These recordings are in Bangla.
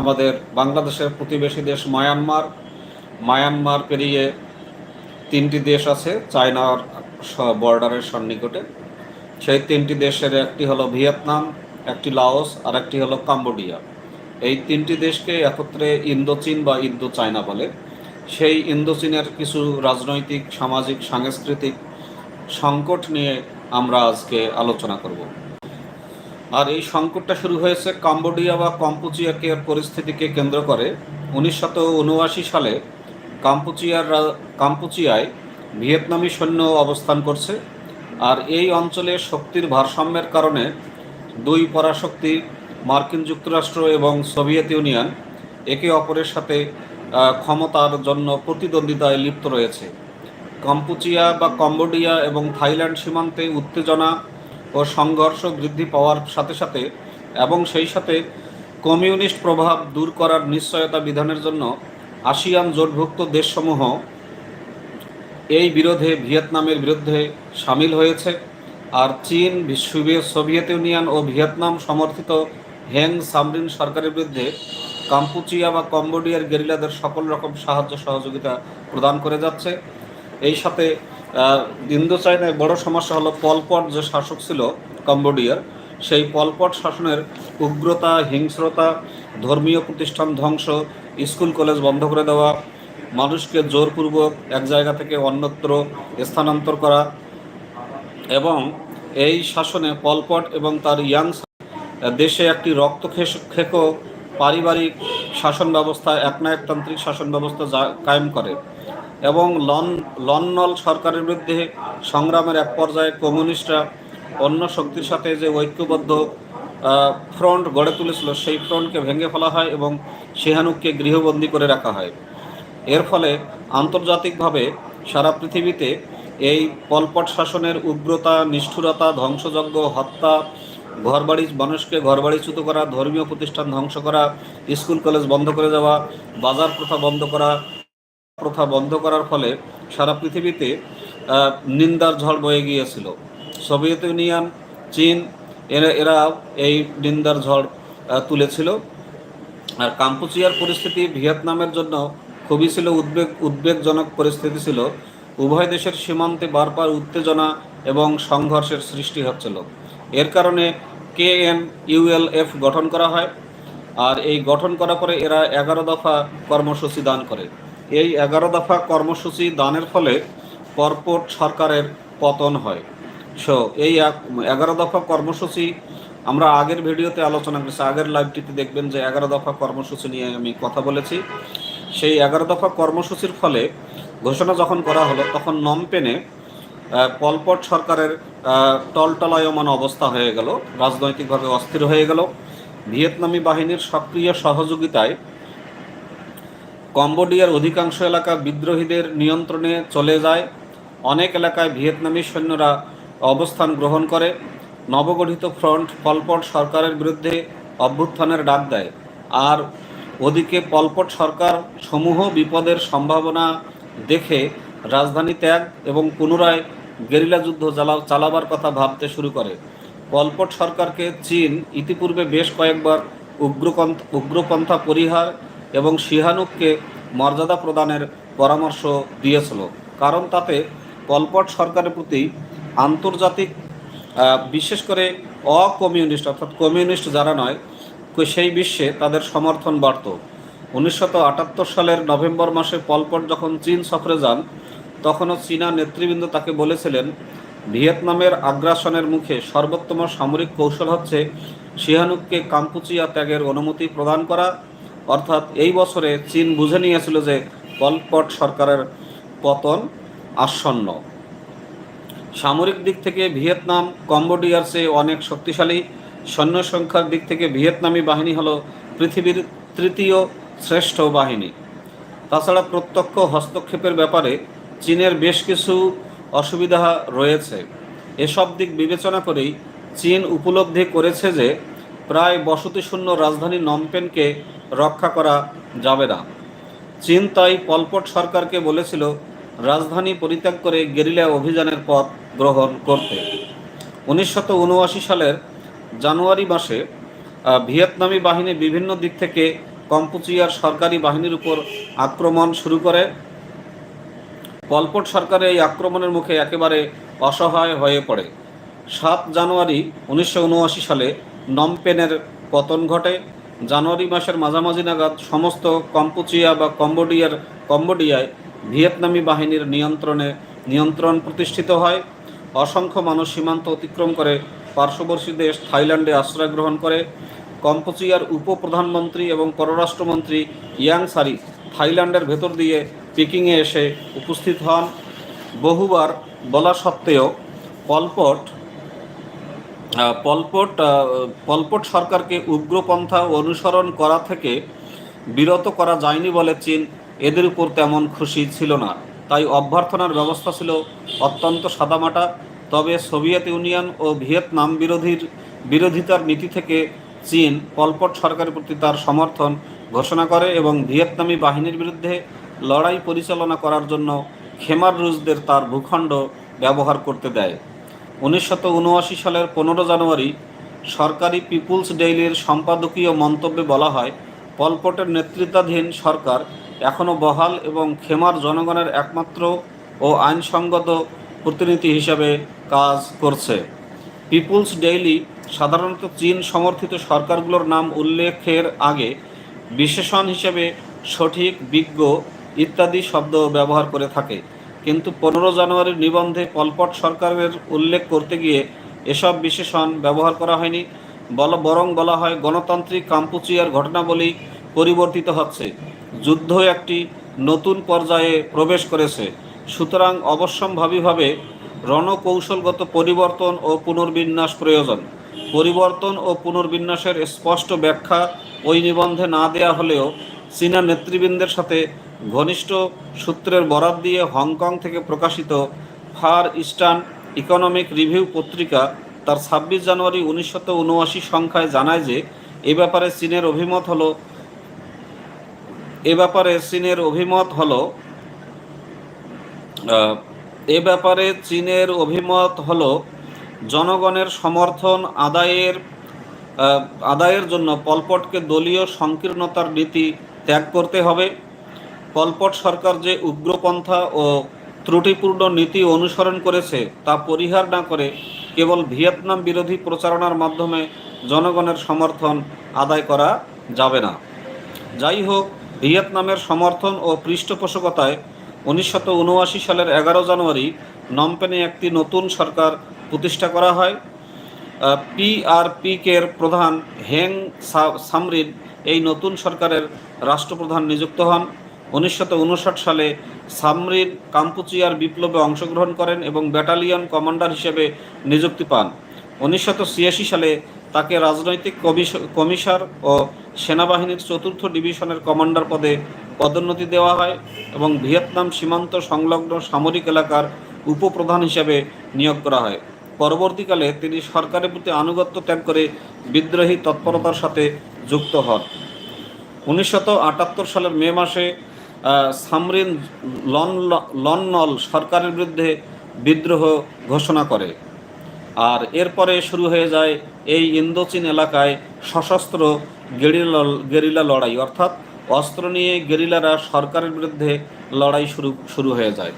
আমাদের বাংলাদেশের প্রতিবেশী দেশ মায়ানমার। মায়ানমার পেরিয়ে তিনটি দেশ আছে, চায়নার বর্ডারের সন্নিকটে। সেই তিনটি দেশের একটি হলো ভিয়েতনাম, একটি লাওস, আর একটি হলো কাম্বোডিয়া। এই তিনটি দেশকে একত্রে ইন্দোচীন বা ইন্দো চায়না বলে। সেই ইন্দোচীনের কিছু রাজনৈতিক, সামাজিক, সাংস্কৃতিক সংকট নিয়ে আমরা আজকে আলোচনা করব। আর এই সংকটটা শুরু হয়েছে কাম্বোডিয়া বা কম্পুচিয়াকে পরিস্থিতিকে কেন্দ্র করে। উনিশশো উনআশি সালে কাম্পুচিয়ার কাম্পুচিয়ায় ভিয়েতনামি সৈন্য অবস্থান করছে আর এই অঞ্চলে শক্তির ভারসাম্যের কারণে দুই পরাশক্তি, মার্কিন যুক্তরাষ্ট্র এবং সোভিয়েত ইউনিয়ন একে অপরের সাথে ক্ষমতার জন্য প্রতিদ্বন্দ্বিতায় লিপ্ত রয়েছে। কম্পুচিয়া বা কম্বোডিয়া এবং থাইল্যান্ড সীমান্তে উত্তেজনা ও সংঘর্ষ বৃদ্ধি পাওয়ার সাথে সাথে এবং সেই সাথে কমিউনিস্ট প্রভাব দূর করার নিশ্চয়তা বিধানের জন্য আসিয়ান জোটভুক্ত দেশসমূহ এই বিরোধে ভিয়েতনামের বিরুদ্ধে সামিল হয়েছে। আর চীন সোভিয়েত ইউনিয়ন ও ভিয়েতনাম সমর্থিত হেং সামরিন সরকারের বিরুদ্ধে কাম্পুচিয়া বা কম্বোডিয়ার গেরিলাদের সকল রকম সাহায্য সহযোগিতা প্রদান করে যাচ্ছে। এই সাথে আহ, ইন্দো বড় সমস্যা হলো পলপট যে শাসক ছিল কম্বোডিয়ার সেই পলপট শাসনের উগ্রতা হিংস্রতা ধর্মীয় প্রতিষ্ঠান ধ্বংস স্কুল কলেজ বন্ধ করে দেওয়া মানুষকে জোরপূর্বক এক জায়গা থেকে অন্যত্র স্থানান্তর করা এবং এই শাসনে পলপট এবং তার ইয়াং দেশে একটি রক্তক্ষেক পারিবারিক শাসন ব্যবস্থা একনায়কতান্ত্রিক শাসন ব্যবস্থা যা- কায়েম করে। এবং লন, লন্নল সরকারের বিরুদ্ধে সংগ্রামের এক পর্যায়ে কমিউনিস্টরা অন্য শক্তির সাথে যে ঐক্যবদ্ধ ফ্রন্ট গড়ে তুলেছিল, সেই ফ্রন্টকে ভেঙে ফেলা হয় এবং সেহানুককে গৃহবন্দী করে রাখা হয়। এর ফলে আন্তর্জাতিকভাবে সারা পৃথিবীতে এই পলপট শাসনের উগ্রতা, নিষ্ঠুরতা, ধ্বংসযজ্ঞ, হত্যা, ঘরবাড়ি, মানুষকে ঘরবাড়িচ্যুত করা, ধর্মীয় প্রতিষ্ঠান ধ্বংস করা, স্কুল, কলেজ বন্ধ করে দেওয়া, বাজার প্রথা বন্ধ করা প্রথা বন্ধ করার ফলে সারা পৃথিবীতে নিন্দার ঝড় বয়ে গিয়েছিল। সোভিয়েত ইউনিয়ন, চীন, এরা এরা এই নিন্দার ঝড় তুলেছিল। আর কাম্পুচিয়ার পরিস্থিতি ভিয়েতনামের জন্য খুবই ছিল উদ্বেগ, উদ্বেগজনক পরিস্থিতি ছিল। উভয় দেশের সীমান্তে বারবার উত্তেজনা এবং সংঘর্ষের সৃষ্টি হচ্ছিল। এর কারণে কে এন ইউএলএফ গঠন করা হয়। আর এই গঠন করার পরে এরা এগারো দফা কর্মসূচি দান করে। এই এগারো দফা কর্মসূচি দানের ফলে পরপর সরকারের পতন হয়। সো এই এগারো দফা কর্মসূচি আমরা আগের ভিডিওতে আলোচনা করেছি, আগের লাইভটিতে দেখবেন যে এগারো দফা কর্মসূচি নিয়ে আমি কথা বলেছি। সেই এগারো দফা কর্মসূচির ফলে ঘোষণা যখন করা হলো, তখন নমপেনে পলপট সরকারের টলটলায়মান অবস্থা হয়ে গেল, রাজনৈতিকভাবে অস্থির হয়ে গেল। ভিয়েতনামি বাহিনীর সক্রিয় সহযোগিতায় কম্বোডিয়ার অধিকাংশ এলাকা বিদ্রোহীদের নিয়ন্ত্রণে চলে যায়। অনেক এলাকায় ভিয়েতনামী সৈন্যরা অবস্থান গ্রহণ করে। নবগঠিত ফ্রন্ট পলপট সরকারের বিরুদ্ধে অভ্যুত্থানের ডাক দেয়। আর ওদিকে পলপট সরকার সমূহ বিপদের সম্ভাবনা দেখে রাজধানী ত্যাগ এবং পুনরায় গেরিলা যুদ্ধ জ্বালা চালাবার কথা ভাবতে শুরু করে। পলপট সরকারকে চীন ইতিপূর্বে বেশ কয়েকবার উগ্রপন্থ উগ্রপন্থা পরিহার এবং সিহানুককে মর্যাদা প্রদানের পরামর্শ দিয়েছিল। কারণ তাতে পলপট সরকারের প্রতি আন্তর্জাতিক বিশেষ করে অকমিউনিস্ট, অর্থাৎ কমিউনিস্ট যারা নয়, সেই বিশ্বে তাদের সমর্থন বাড়ত। উনিশশো আটাত্তর সালের নভেম্বর মাসে পলপট যখন চীন সফরে যান, তখনও চীনা নেতৃবৃন্দ তাকে বলেছিলেন, ভিয়েতনামের আগ্রাসনের মুখে সর্বোত্তম সামরিক কৌশল হচ্ছে সিহানুককে কাম্পুচিয়া ত্যাগের অনুমতি প্রদান করা অর্থাৎ এই বছরে চীন বুঝে নিয়েছিল যে পলপট সরকারের পতন আসন্ন। সামরিক দিক থেকে ভিয়েতনাম, কম্বোডিয়ার চেয়ে অনেক শক্তিশালী, সৈন্য সংখ্যার দিক থেকে ভিয়েতনামি বাহিনী হলো পৃথিবীর তৃতীয় শ্রেষ্ঠ বাহিনী। তাছাড়া প্রত্যক্ষ হস্তক্ষেপের ব্যাপারে চীনের বেশ কিছু অসুবিধা রয়েছে। এসব দিক বিবেচনা করেই চীন উপলব্ধি করেছে যে প্রায় বসতিশূন্য রাজধানী নমপেনকে রক্ষা করা যাবে না। চীন তাই পলপট সরকারকে বলেছিল, রাজধানী পরিত্যাগ করে গেরিলা অভিযানের পথ গ্রহণ করতে। উনিশশো উনআশি সালের জানুয়ারি মাসে ভিয়েতনামি বাহিনী বিভিন্ন দিক থেকে কম্পুচিয়ার সরকারি বাহিনীর উপর আক্রমণ শুরু করে। পলপট সরকারের এই আক্রমণের মুখে একেবারে অসহায় হয়ে পড়ে। সাত জানুয়ারি উনিশশো উনআশি সালে নমপেনের পতন ঘটে। জানুয়ারি মাসের মাঝামাঝি নাগাদ সমস্ত কম্পুচিয়া বা কম্বোডিয়ার কম্বোডিয়ায় ভিয়েতনামি বাহিনীর নিয়ন্ত্রণে নিয়ন্ত্রণ প্রতিষ্ঠিত হয়। অসংখ্য মানুষ সীমান্ত অতিক্রম করে পার্শ্ববর্তী দেশ থাইল্যান্ডে আশ্রয় গ্রহণ করে। কম্পুচিয়ার উপপ্রধানমন্ত্রী এবং পররাষ্ট্রমন্ত্রী ইয়াং সারি থাইল্যান্ডের ভেতর দিয়ে পিকিংয়ে এসে উপস্থিত হন। বহুবার বলা সত্ত্বেও পলপট পলপট পলপট সরকারকে উগ্রপন্থা অনুসরণ করা থেকে বিরত করা যায়নি বলে চীন। এদের উপর তেমন খুশি ছিল না। তাই অভ্যর্থনার ব্যবস্থা ছিল অত্যন্ত সাদামাটা। তবে সোভিয়েত ইউনিয়ন ও ভিয়েতনাম বিরোধীর বিরোধিতার নীতি থেকে চীন পলপট সরকারের প্রতি তার সমর্থন ঘোষণা করে এবং ভিয়েতনামি বাহিনীর বিরুদ্ধে লড়াই পরিচালনা করার জন্য খেমার রুশদের তার ভূখণ্ড ব্যবহার করতে দেয়। উনিশশো উনআশি সালের পনেরো জানুয়ারি সরকারি পিপুলস ডেইলির সম্পাদকীয় মন্তব্যে বলা হয়, পলপটের নেতৃত্বাধীন সরকার এখনও বহাল এবং খেমার জনগণের একমাত্র ও আইনসঙ্গত প্রতিনিধি হিসাবে কাজ করছে। পিপুলস ডেইলি সাধারণত চীন সমর্থিত সরকারগুলোর নাম উল্লেখের আগে বিশেষণ হিসেবে সঠিক, বিজ্ঞ ইত্যাদি শব্দ ব্যবহার করে থাকে। কিন্তু পনেরো জানুয়ারির নিবন্ধে পলপট সরকারের উল্লেখ করতে গিয়ে এসব বিশেষণ ব্যবহার করা হয়নি। বলা, বরং বলা হয় গণতান্ত্রিক কাম্পুচিয়ার ঘটনাবলী পরিবর্তিত হচ্ছে। যুদ্ধ একটি নতুন পর্যায়ে প্রবেশ করেছে। সুতরাং অবশ্যম্ভাবীভাবে রণকৌশলগত পরিবর্তন ও পুনর্বিন্যাস প্রয়োজন। পরিবর্তন ও পুনর্বিন্যাসের স্পষ্ট ব্যাখ্যা ওই নিবন্ধে না দেয়া হলেও চীনা নেতৃবৃন্দের সাথে ঘনিষ্ঠ সূত্রের বরাত দিয়ে হংকং থেকে প্রকাশিত ফার ইস্টার্ন ইকোনমিক রিভিউ পত্রিকা তার ছাব্বিশ জানুয়ারি উনিশশো উনআশি সংখ্যায় জানায় যে, এ ব্যাপারে চীনের অভিমত হলো, এ ব্যাপারে চীনের অভিমত হলো এ ব্যাপারে চীনের অভিমত হলো জনগণের সমর্থন আদায়ের আদায়ের জন্য পলপটকে দলীয় সংকীর্ণতার নীতি ত্যাগ করতে হবে। পলপট সরকার যে উগ্রপন্থা ও ত্রুটিপূর্ণ নীতি অনুসরণ করেছে তা পরিহার না করে কেবল ভিয়েতনাম বিরোধী প্রচারণার মাধ্যমে জনগণের সমর্থন আদায় করা যাবে না। যাই হোক, ভিয়েতনামের সমর্থন ও পৃষ্ঠপোষকতায় উনিশশো উনআশি সালের এগারো জানুয়ারি নমপেনে একটি নতুন সরকার প্রতিষ্ঠা করা হয়। পিআরপিকের প্রধান হেং সামরিন এই নতুন সরকারের রাষ্ট্রপ্রধান নিযুক্ত হন। উনিশশো উনষাট সালে সামরিন কাম্পুচিয়ার বিপ্লবে অংশগ্রহণ করেন এবং ব্যাটালিয়ন কমান্ডার হিসেবে নিযুক্তি পান। উনিশশো ছিয়াশি সালে তাকে রাজনৈতিক কমিশ- কমিশনার ও সেনাবাহিনীর চতুর্থ ডিভিশনের কমান্ডার পদে পদোন্নতি দেওয়া হয় এবং ভিয়েতনাম সীমান্ত সংলগ্ন সামরিক এলাকার উপপ্রধান হিসেবে নিয়োগ করা হয়। পরবর্তীকালে তিনি সরকারের প্রতি আনুগত্য ত্যাগ করে বিদ্রোহী তৎপরতার সাথে যুক্ত হন। উনিশশো আটাত্তর সালের মে মাসে সামরিন লন লন্নল সরকারের বিরুদ্ধে বিদ্রোহ ঘোষণা করে। আর এরপরে শুরু হয়ে যায় এই ইন্দোচীন এলাকায় সশস্ত্র গেরিলা গেরিলা লড়াই, অর্থাৎ অস্ত্র নিয়ে গেরিলারা সরকারের বিরুদ্ধে লড়াই শুরু শুরু হয়ে যায়।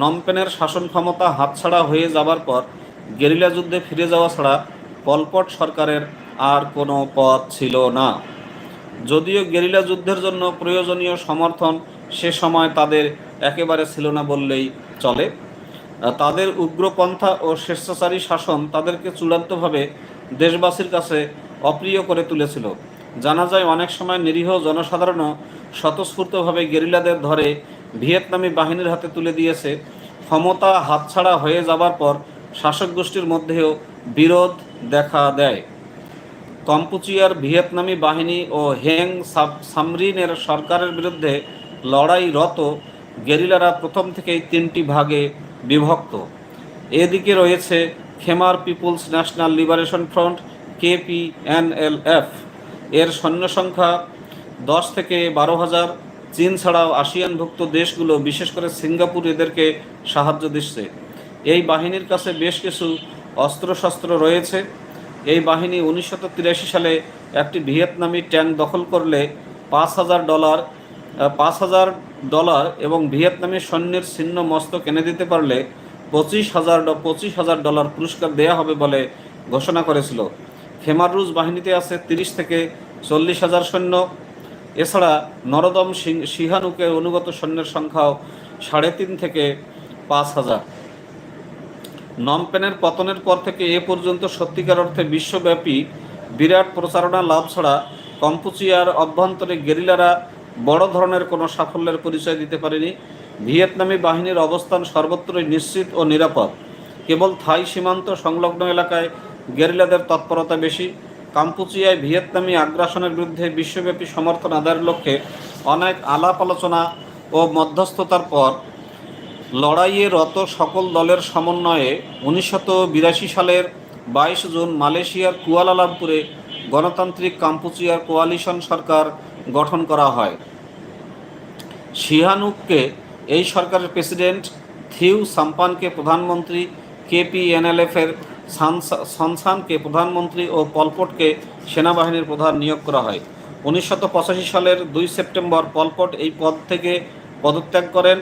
নমপেনের শাসন ক্ষমতা হাতছাড়া হয়ে যাবার পর গেরিলা যুদ্ধে ফিরে যাওয়া ছাড়া পলপট সরকারের আর কোনো পথ ছিল না। যদিও গেরিলা যুদ্ধের জন্য প্রয়োজনীয় সমর্থন সে সময় তাদের একেবারে ছিল না বললেই চলে। তাদের উগ্রপন্থা ও স্বেচ্ছাচারী শাসন তাদেরকে চূড়ান্তভাবে দেশবাসীর কাছে অপ্রিয় করে তুলেছিল। জানা যায় অনেক সময় নিরীহ জনসাধারণও স্বতঃস্ফূর্তভাবে গেরিলাদের ধরে ভিয়েতনামি বাহিনীর হাতে তুলে দিয়েছে। ক্ষমতা হাতছাড়া হয়ে যাবার পর শাসক গোষ্ঠীর মধ্যেও বিরোধ দেখা দেয়। কম্পুচিয়ার ভিয়েতনামি বাহিনী ও হেং সামরিনের সরকারের বিরুদ্ধে লড়াইরত গেরিলারা প্রথম থেকেই তিনটি ভাগে বিভক্ত। এদিকে রয়েছে Khmer People's National Liberation Front, KPNLF. এর সৈন্য সংখ্যা দশ থেকে বারো হাজার। চীন ছাড়াও আসিয়ানভুক্ত দেশগুলো, বিশেষ করে সিঙ্গাপুর, এদেরকে সাহায্য দিচ্ছে। এই বাহিনীর কাছে বেশ কিছু অস্ত্রশস্ত্র রয়েছে। এই বাহিনী উনিশশো তিরাশি সালে একটি ভিয়েতনামি ট্যাঙ্ক দখল করলে পাঁচ হাজার ডলার পাঁচ হাজার ডলার এবং ভিয়েতনামি সৈন্যের ছিন্ন মস্তক এনে দিতে পারলে পঁচিশ হাজার পঁচিশ হাজার ডলার পুরস্কার দেয়া হবে বলে ঘোষণা করেছিল। খেমার রুজ বাহিনীতে আছে তিরিশ থেকে চল্লিশ হাজার সৈন্য। এছাড়া নরদম সিং- সিহানুকের অনুগত সৈন্যের সংখ্যাও সাড়ে তিন থেকে পাঁচ হাজার। নমপেনের পতনের পর থেকে এ পর্যন্ত সত্যিকার অর্থে বিশ্বব্যাপী বিরাট প্রচারণা লাভ ছাড়া কম্পুচিয়ার অভ্যন্তরে গেরিলারা বড় ধরনের কোনো সাফল্যের পরিচয় দিতে পারেনি। ভিয়েতনামি বাহিনীর অবস্থান সর্বত্রই নিশ্চিত ও নিরাপদ। কেবল থাই সীমান্ত সংলগ্ন এলাকায় গেরিলাদের তৎপরতা বেশি। কাম্পুচিয়ায় ভিয়েতনামি আগ্রাসনের বিরুদ্ধে বিশ্বব্যাপী সমর্থন আদায়ের লক্ষ্যে অনেক আলাপ আলোচনা ও মধ্যস্থতার পর লড়াইয়ে রত সকল দলের সমন্বয়ে উনিশশো বিরাশি সালের বাইশ জুন মালয়েশিয়ার কুয়ালালামপুরে গণতান্ত্রিক কাম্পুচিয়ার কোয়ালিশন সরকার গঠন করা হয়। শিহানুককে এই সরকারের প্রেসিডেন্ট থিউ সাম্পানকে প্রধানমন্ত্রী কেপিএনএলএফের সনসানকে প্রধানমন্ত্রী ও পলপটকে সেনাবাহিনীর প্রধান নিয়োগ করা হয়। উনিশশো পঁচাশি সালের দুই সেপ্টেম্বর পলপট এই পদ থেকে পদত্যাগ করেন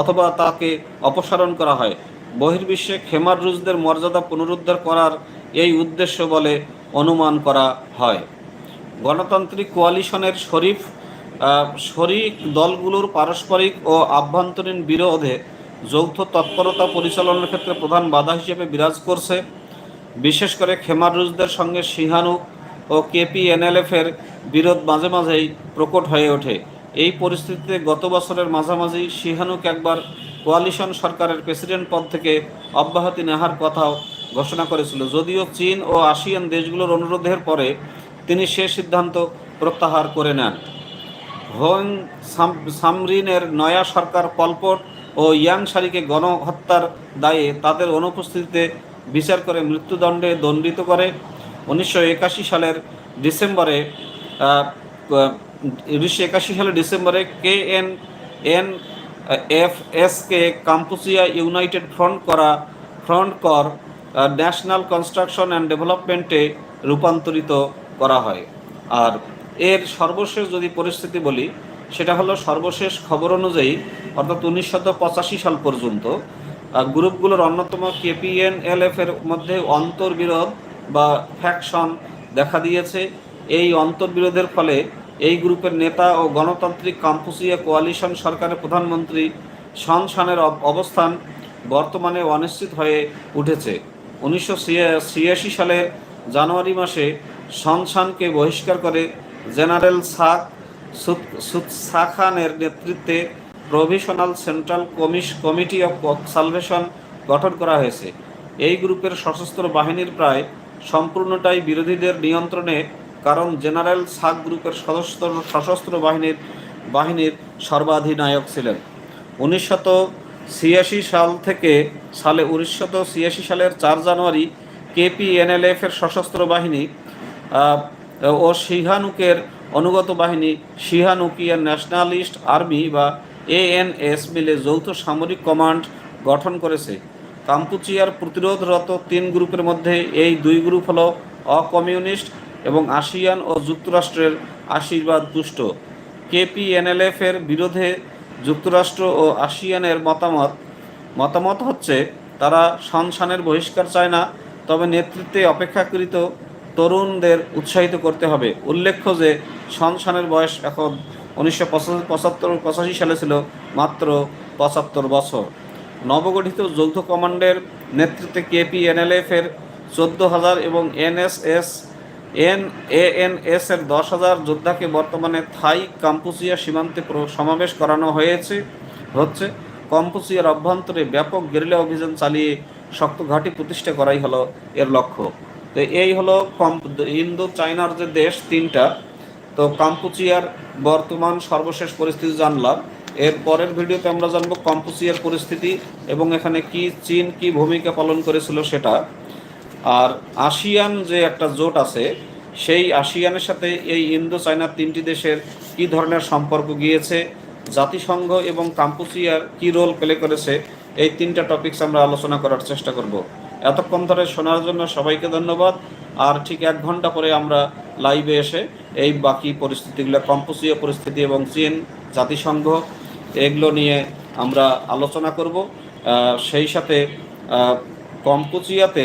অথবা তাকে অপসারণ করা হয়। বহির্বিশ্বে খেমার রুজদের মর্যাদা পুনরুদ্ধার করার এই উদ্দেশ্য বলে অনুমান করা হয়। গণতান্ত্রিক কোয়ালিশনের শরীফ শরিক দলগুলোর পারস্পরিক ও আভ্যন্তরীণ বিরোধে যৌথ তৎপরতা পরিচালনার ক্ষেত্রে প্রধান বাধা হিসেবে বিরাজ করছে। বিশেষ করে খেমার রুজদের সঙ্গে সিহানুক ও কেপিএনএলএফ এর বিরোধ মাঝে মাঝেই প্রকট হয়ে ওঠে। এই পরিস্থিতিতে গত বছরের মাঝামাঝি সিহানুক একবার কোয়ালিশন সরকারের প্রেসিডেন্ট পদ থেকে অব্যাহতি নেহার কথাও ঘোষণা করেছিল। যদিও চীন ও আসিয়ান দেশগুলোর অনুরোধের পরে তিনি সে সিদ্ধান্ত প্রত্যাহার করে নেন। হোং সাম- সামরিনের নয়া সরকার পলপট ও ইয়াং সারিকে গণহত্যার দায়ে তাদের অনুপস্থিতিতে বিচার করে মৃত্যুদণ্ডে দণ্ডিত করে। উনিশশো একাশি সালের ডিসেম্বরে উনিশশো একাশি সালের ডিসেম্বরে কে এন এন এফ এসকে কাম্পুসিয়া ইউনাইটেড ফ্রন্ট করা, Front for National Construction and ডেভেলপমেন্টে রূপান্তরিত করা হয়। আর এর সর্বশেষ যদি পরিস্থিতি বলি, সেটা হলো সর্বশেষ খবর অনুযায়ী, অর্থাৎ উনিশশো পঁচাশি সাল পর্যন্ত গ্রুপগুলোর অন্যতম কেপিএন এলএফ এর মধ্যে অন্তর্বিরোধ বা ফ্যাকশন দেখা দিয়েছে। এই অন্তর্বিরোধের ফলে এই গ্রুপের নেতা ও গণতান্ত্রিক কাম্পুসিয়া কোয়ালিশন সরকারের প্রধানমন্ত্রী সন সানের অব- অবস্থান বর্তমানে অনিশ্চিত হয়ে উঠেছে। উনিশশো ছিয়াশি সালের জানুয়ারি মাসে সনসানকে বহিষ্কার করে জেনারেল সাক সাখানের নেতৃত্বে প্রভিশনাল সেন্ট্রাল কমিশ কমিটি অফ সালভেশন গঠন করা হয়েছে। এই গ্রুপের সশস্ত্র বাহিনীর প্রায় সম্পূর্ণটাই বিরোধীদের নিয়ন্ত্রণে, কারণ জেনারেল সাক গ্রুপের সশস্ত্র সশস্ত্র বাহিনীর বাহিনীর সর্বাধিনায়ক ছিলেন। উনিশশত ছিয়াশি সাল থেকে সালে উনিশশত ছিয়াশি সালের চার জানুয়ারি কেপিএনএলএফ এর সশস্ত্র বাহিনী ও সিহানুকের অনুগত বাহিনী সিহানুকিয়ান ন্যাশনালিস্ট আর্মি বা এএনএস মিলে যৌথ সামরিক কমান্ড গঠন করেছে। কাম্পুচিয়ার প্রতিরোধরত তিন গ্রুপের মধ্যে এই দুই গ্রুপ হল অকমিউনিস্ট এবং আসিয়ান ও যুক্তরাষ্ট্রের আশীর্বাদ তুষ্ট কেপিএনএলএফ এর বিরোধে যুক্তরাষ্ট্র ও আসিয়ানের মতামত মতামত হচ্ছে তারা সনসানের বহিষ্কার চায় না, তবে নেতৃত্বে অপেক্ষাকৃত তরুণদের উৎসাহিত করতে হবে। উল্লেখ্য যে সনসানের বয়স এখন উনিশশো পঁচাত্তর পঁচাশি সালে ছিল মাত্র পঁচাত্তর বছর। নবগঠিত যৌথ কমান্ডের নেতৃত্বে কেপি এনএলএফ এর চোদ্দ হাজার এবং এনএসএস এন এএনএস এর দশ হাজার যোদ্ধাকে বর্তমানে থাই কাম্পুচিয়া সীমান্তে সমাবেশ করানো হয়েছে, হচ্ছে। কম্পুচিয়ার অভ্যন্তরে ব্যাপক গেরিলা অভিযান চালিয়ে শক্ত ঘাঁটি প্রতিষ্ঠা করাই হলো এর লক্ষ্য। তো এই হলো ইন্দো চায়নার যে দেশ তিনটা, তো কাম্পুচিয়ার বর্তমান সর্বশেষ পরিস্থিতি জানলাম। এর পরের ভিডিওতে আমরা জানব কম্পুচিয়ার পরিস্থিতি এবং এখানে কি চীন কি ভূমিকা পালন করেছিল সেটা। আর আসিয়ান যে একটা জোট আছে, সেই আসিয়ানের সাথে এই ইন্দো চায়নার তিনটি দেশের কি ধরনের সম্পর্ক গিয়েছে, জাতিসংঘ এবং কাম্পুচিয়ার কি রোল প্লে করেছে, এই তিনটা টপিকস আমরা আলোচনা করার চেষ্টা করব। এতক্ষণ ধরে শোনার জন্য সবাইকে ধন্যবাদ। আর ঠিক এক ঘণ্টা পরে আমরা লাইভে এসে এই বাকি পরিস্থিতিগুলো, কম্পোসীয় পরিস্থিতি এবং চীন জাতিসংঘ, এগুলো নিয়ে আমরা আলোচনা করব। সেই সাথে কম্পোচিয়াতে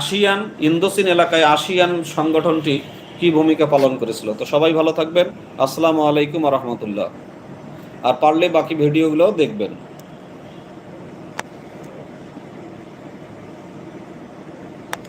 আসিয়ান, ইন্দোসিন এলাকায় আসিয়ান সংগঠনটি কি ভূমিকা পালন করেছিল? তো সবাই ভালো থাকবেন। আসসালামু আলাইকুম রহমতুল্লাহ। আর পারলে বাকি ভিডিওগুলোও দেখবেন।